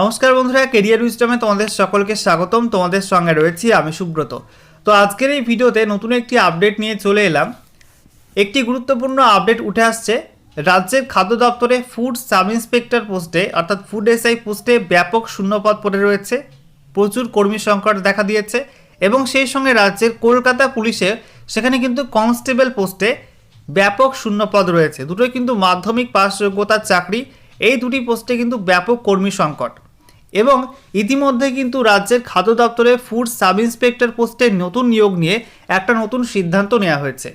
নমস্কার বন্ধুরা কেরিয়ার উইস্টমে তোমাদের সকলকে স্বাগতম। তোমাদের সঙ্গে রয়েছি আমি সুব্রত। তো আজকের এই ভিডিওতে নতুন একটি আপডেট নিয়ে চলে এলাম। একটি গুরুত্বপূর্ণ আপডেট উঠে আসছে। রাজ্যের খাদ্য দপ্তরে ফুড সাব ইন্সপেক্টর পোস্টে অর্থাৎ ফুড এসআই পোস্টে ব্যাপক শূন্যপদ পড়ে রয়েছে। প্রচুর কর্মী সংকট দেখা দিয়েছে এবং সেই সঙ্গে রাজ্যের কলকাতা পুলিশে সেখানে কিন্তু কনস্টেবল পোস্টে ব্যাপক শূন্যপদ রয়েছে। দুটোই কিন্তু মাধ্যমিক পাস যোগ্যতার চাকরি। এই দুটি পোস্টে কিন্তু ব্যাপক কর্মী সংকট। এবং ইতিমধ্যে কিন্তু রাজ্যের খাদ্য দপ্তরে ফুড সাব ইন্সপেক্টর পোস্টে নতুন নিয়োগ নিয়ে একটা নতুন সিদ্ধান্ত নেওয়া হয়েছে।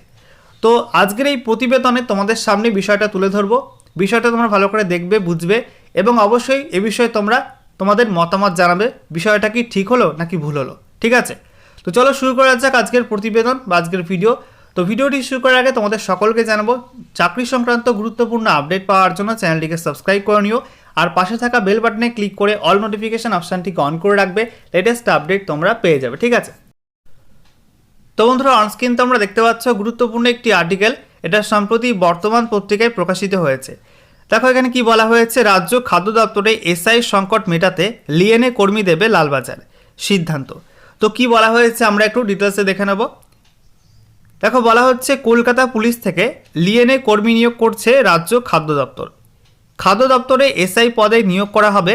তো আজকের এই প্রতিবেদনে তোমাদের সামনে বিষয়টা তুলে ধরবো। বিষয়টা তোমরা ভালো করে দেখবে, বুঝবে এবং অবশ্যই এ বিষয়ে তোমরা তোমাদের মতামত জানাবে, বিষয়টা কি ঠিক হলো নাকি ভুল হলো, ঠিক আছে? তো চলো শুরু করা যাক আজকের প্রতিবেদন বা আজকের ভিডিও। তো ভিডিওটি শুরু করার আগে তোমাদের সকলকে জানাব, চাকরি সংক্রান্ত গুরুত্বপূর্ণ আপডেট পাওয়ার জন্য চ্যানেলটিকে সাবস্ক্রাইব করে নিও আর পাশে থাকা বেল বাটনে ক্লিক করে অল নোটিফিকেশন অপশানটিকে অন করে রাখবে লেটেস্ট আপডেট তোমরা পেয়ে যাবে, ঠিক আছে? তো বন্ধুরা অনস্ক্রিন তোমরা দেখতে পাচ্ছ গুরুত্বপূর্ণ একটি আর্টিকেল এটা সম্প্রতি বর্তমান পত্রিকায় প্রকাশিত হয়েছে। দেখো, এখানে কি বলা হয়েছে? রাজ্য খাদ্য দপ্তরে এসআই সংকট মেটাতে লিএনএ কর্মী দেবে লালবাজার। সিদ্ধান্ত। তো কি বলা হয়েছে? আমরা একটু ডিটেলসে দেখে নেব। দেখো, বলা হচ্ছে, কলকাতা পুলিশ থেকে লিএনএ কর্মী নিয়োগ করছে রাজ্য খাদ্য দপ্তর। খাদ্য দপ্তরে এসআই পদে নিয়োগ করা হবে।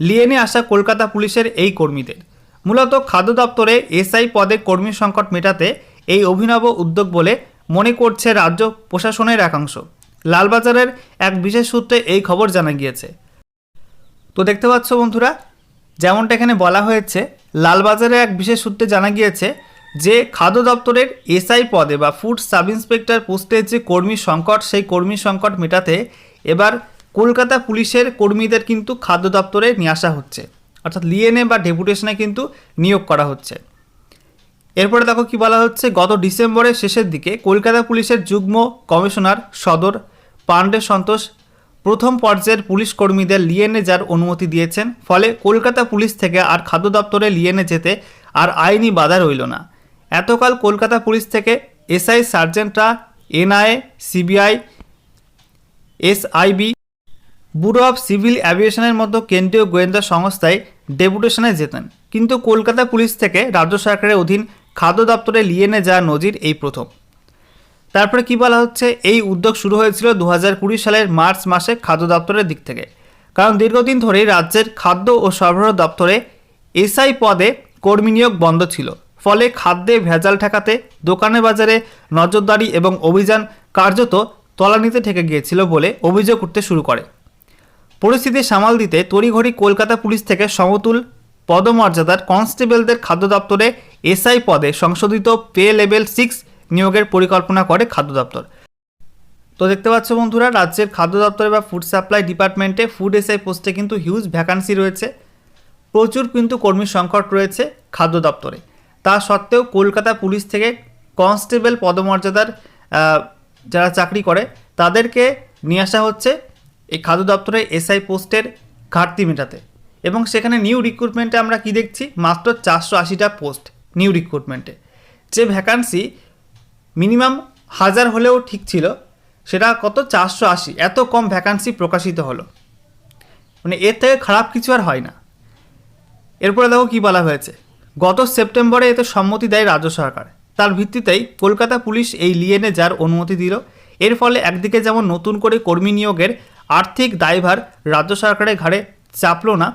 লিয়েনে আসা কলকাতা পুলিশের এই কর্মীদের। মূলত খাদ্য দপ্তরে এসআই পদে কর্মী সংকট মেটাতে এই অভিনব উদ্যোগ বলে মনে করছে রাজ্য প্রশাসনের একাংশ। লালবাজারের এক বিশেষ সূত্রে এই খবর জানা গিয়েছে। তো দেখতে পাচ্ছ বন্ধুরা, যেমনটা এখানে বলা হয়েছে, লালবাজারে এক বিশেষ সূত্রে জানা গিয়েছে যে খাদ্য দপ্তরের এসআই পদে বা ফুড সাব ইন্সপেক্টর পোস্টের যে কর্মী সংকট, সেই কর্মী সংকট মেটাতে এবার কলকাতা পুলিশের কর্মীদের কিন্তু খাদ্য দপ্তরে নিয়ে আসা হচ্ছে। অর্থাৎ লিএনএ বা ডেপুটেশনে কিন্তু নিয়োগ করা হচ্ছে। এরপরে দেখো কি বলা হচ্ছে, গত ডিসেম্বরের শেষের দিকে কলকাতা পুলিশের যুগ্ম কমিশনার সদর পাণ্ডে সন্তোষ প্রথম পর্যায়ের পুলিশ কর্মীদের লিএনএ যার অনুমতি দিয়েছেন, ফলে কলকাতা পুলিশ থেকে আর খাদ্য দপ্তরে লিএনএ যেতে আর আইনি বাধা রইল না। এতকাল কলকাতা পুলিশ থেকে SI সার্জেন্টরা, NIA, CBI, SIB bureau of civil অ্যাভিয়েশনের মতো কেন্দ্রীয় গোয়েন্দা সংস্থায় ডেপুটেশনে যেতেন। কিন্তু কলকাতা পুলিশ থেকে রাজ্য সরকারের অধীন খাদ্য দপ্তরে লিয়েনে যাওয়া নজির এই প্রথম। তারপরে কি বলা হচ্ছে? এই উদ্যোগ শুরু হয়েছিল দু সালের মার্চ মাসে খাদ্য দপ্তরের দিক থেকে। কারণ দীর্ঘদিন ধরেই রাজ্যের খাদ্য ও সরবরাহ দপ্তরে এসআই পদে কর্মী নিয়োগ বন্ধ ছিল। ফলে খাদ্যে ভেজাল ঠেকাতে, দোকানে বাজারে নজরদারি এবং অভিযান কার্যত তলানিতে ঠেকে গিয়েছিল বলে অভিযোগ উঠতে শুরু করে। পরিস্থিতি সামাল দিতে তড়িঘড়ি কলকাতা পুলিশ থেকে সমতুল পদমর্যাদার কনস্টেবলদের খাদ্য দপ্তরে এসআই পদে সংশোধিত পে লেভেল সিক্স নিয়োগের পরিকল্পনা করে খাদ্য দপ্তর। তো দেখতে পাচ্ছ বন্ধুরা, রাজ্যের খাদ্য দপ্তরে বা ফুড সাপ্লাই ডিপার্টমেন্টে ফুড এসআই পোস্টে কিন্তু হিউজ ভ্যাকান্সি রয়েছে। প্রচুর কিন্তু কর্মী সংকট রয়েছে খাদ্য দপ্তরে। তা সত্ত্বেও কলকাতা পুলিশ থেকে কনস্টেবল পদমর্যাদার যারা চাকরি করে, তাদেরকে নিয়ে আসা হচ্ছে এই খাদ্য দপ্তরে এসআই পোস্টের ঘাটতি মেটাতে। এবং সেখানে নিউ রিক্রুটমেন্টে আমরা কি দেখছি? মাত্র চারশো আশিটা পোস্ট নিউ রিক্রুটমেন্টে যে ভ্যাকান্সি মিনিমাম হাজার হলেও ঠিক ছিল, সেটা কত? চারশো আশি। এত কম ভ্যাকান্সি প্রকাশিত হলো। মানে এর থেকে খারাপ কিছু আর হয় না। এরপরে দেখো কী বলা হয়েছে। গত সেপ্টেম্বরে এতে সম্মতি দেয় রাজ্য সরকার। তার ভিত্তিতেই কলকাতা পুলিশ এই লিয়েনে যার অনুমতি দিল। এর ফলে একদিকে যেমন নতুন করে কর্মী নিয়োগের আর্থিক দায়ভার রাজ্য সরকারের ঘাড়ে চাপলো না।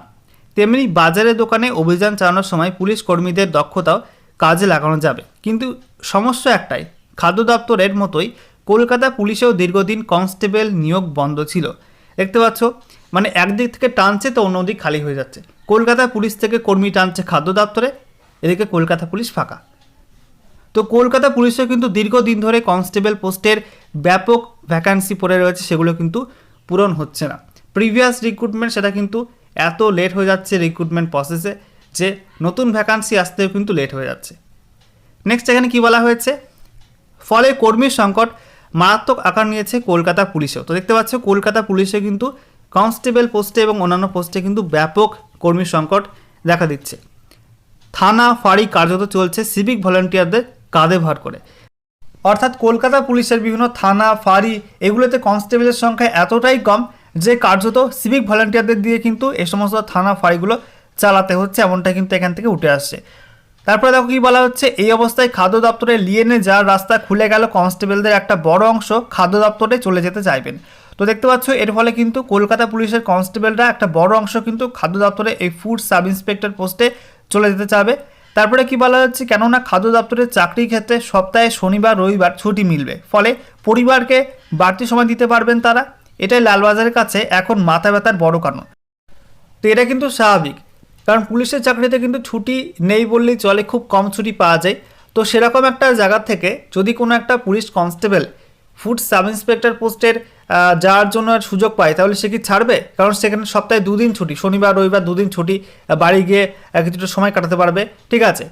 তেমনি বাজারে দোকানে অভিযান চালানোর সময় পুলিশ কর্মীদের দক্ষতাও কাজে লাগানো যাবে। কিন্তু সমস্যা একটাই, খাদ্য দপ্তরের মতোই কলকাতা পুলিশেও দীর্ঘদিন কনস্টেবল নিয়োগ বন্ধ ছিল। দেখতে পাচ্ছ মানে একদিক থেকে টানছে তো অন্যদিক খালি হয়ে যাচ্ছে। কলকাতা পুলিশ থেকে কর্মী টানছে খাদ্য দপ্তরে, এদিকে কলকাতা পুলিশ ফাঁকা। তো কলকাতা পুলিশেও কিন্তু দীর্ঘদিন ধরে কনস্টেবল পোস্টের ব্যাপক ভ্যাকান্সি পড়ে রয়েছে, সেগুলো কিন্তু পূরণ হচ্ছে না। প্রিভিয়াস রিক্রুটমেন্ট সেটা কিন্তু এত লেট হয়ে যাচ্ছে রিক্রুটমেন্ট প্রসেসে যে নতুন ভ্যাকান্সি আসতেও কিন্তু লেট হয়ে যাচ্ছে। নেক্সট এখানে কি বলা হয়েছে? ফলে কর্মীর সংকট মারাত্মক আকার নিয়েছে কলকাতা পুলিশেও। তো দেখতে পাচ্ছ, কলকাতা পুলিশে কিন্তু কনস্টেবল পোস্টে এবং অন্যান্য পোস্টে কিন্তু ব্যাপক কর্মী সংকট দেখা দিচ্ছে। থানা ফাঁড়ি কার্যত চলছে সিভিক ভলেন্টিয়ারদের কাঁধে ভর করে। অর্থাৎ কলকাতা পুলিশের বিভিন্ন থানা, ফাঁড়ি এগুলোতে কনস্টেবলের সংখ্যা এতটাই কম যে কার্যত সিভিক ভলান্টিয়ারদের দিয়ে কিন্তু এ সমস্ত থানা, ফাঁড়িগুলো চালাতে হচ্ছে, এমনটা কিন্তু এখান থেকে উঠে আসছে। তারপরে দেখো কি বলা হচ্ছে, এই অবস্থায় খাদ্য দপ্তরে লিয়েনে যাওয়ার রাস্তা খুলে গেল, কনস্টেবলদের একটা বড় অংশ খাদ্য দপ্তরে চলে যেতে চাইবেন। তো দেখতে পাচ্ছ, এর ফলে কিন্তু কলকাতা পুলিশের কনস্টেবলরা একটা বড় অংশ কিন্তু খাদ্য দপ্তরে এই ফুড সাব ইন্সপেক্টর পোস্টে চলে যেতে চাবে তারপরে কি বলা হচ্ছে কেননা খাদ্য দপ্তরের চাকরির ক্ষেত্রে সপ্তাহে শনিবার, রবিবার ছুটি মিলবে। ফলে পরিবারকে বাড়তি সময় দিতে পারবেন তারা। এটাই লালবাজারের কাছে এখন মাথা ব্যথার বড় কারণ। তো এটা কিন্তু স্বাভাবিক, কারণ পুলিশের চাকরিতে কিন্তু ছুটি নেই বললেই চলে, খুব কম ছুটি পাওয়া যায়। তো সেরকম একটা জায়গা থেকে যদি কোনো একটা police constable food sub inspector পোস্টের যাওয়ার জন্য সুযোগ পায়, তাহলে সে কি ছাড়বে? কারণ সেখানে সপ্তাহে দুদিন ছুটি, শনিবার, রবিবার দুদিন ছুটি বাড়ি গিয়ে কিছুটা সময় কাটাতে পারবে। ঠিক আছে।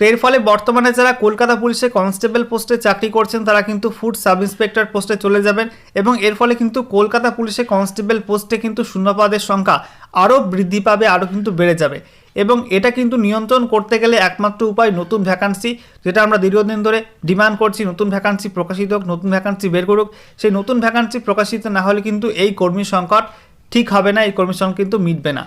এর ফলে বর্তমানে যারা কলকাতা পুলিশে কনস্টেবল পোস্টে চাকরি করছেন, তারা কিন্তু ফুড সাব ইন্সপেক্টর পোস্টে চলে যাবেন এবং এর ফলে কিন্তু কলকাতা পুলিশে কনস্টেবল পোস্টে কিন্তু শূন্যপদের সংখ্যা আরও বৃদ্ধি পাবে, আরও কিন্তু বেড়ে যাবে। এবং এটা কিন্তু নিয়ন্ত্রণ করতে গেলে একমাত্র উপায় নতুন ভ্যাকান্সি যেটা আমরা দীর্ঘদিন ধরে ডিমান্ড করছি, নতুন ভ্যাকান্সি প্রকাশিত হোক, নতুন ভ্যাকান্সি বের করুক। সেই নতুন ভ্যাকান্সি প্রকাশিত না হলে কিন্তু এই কর্মী সংকট ঠিক হবে না, এই কর্মী সংকট কিন্তু মিটবে না।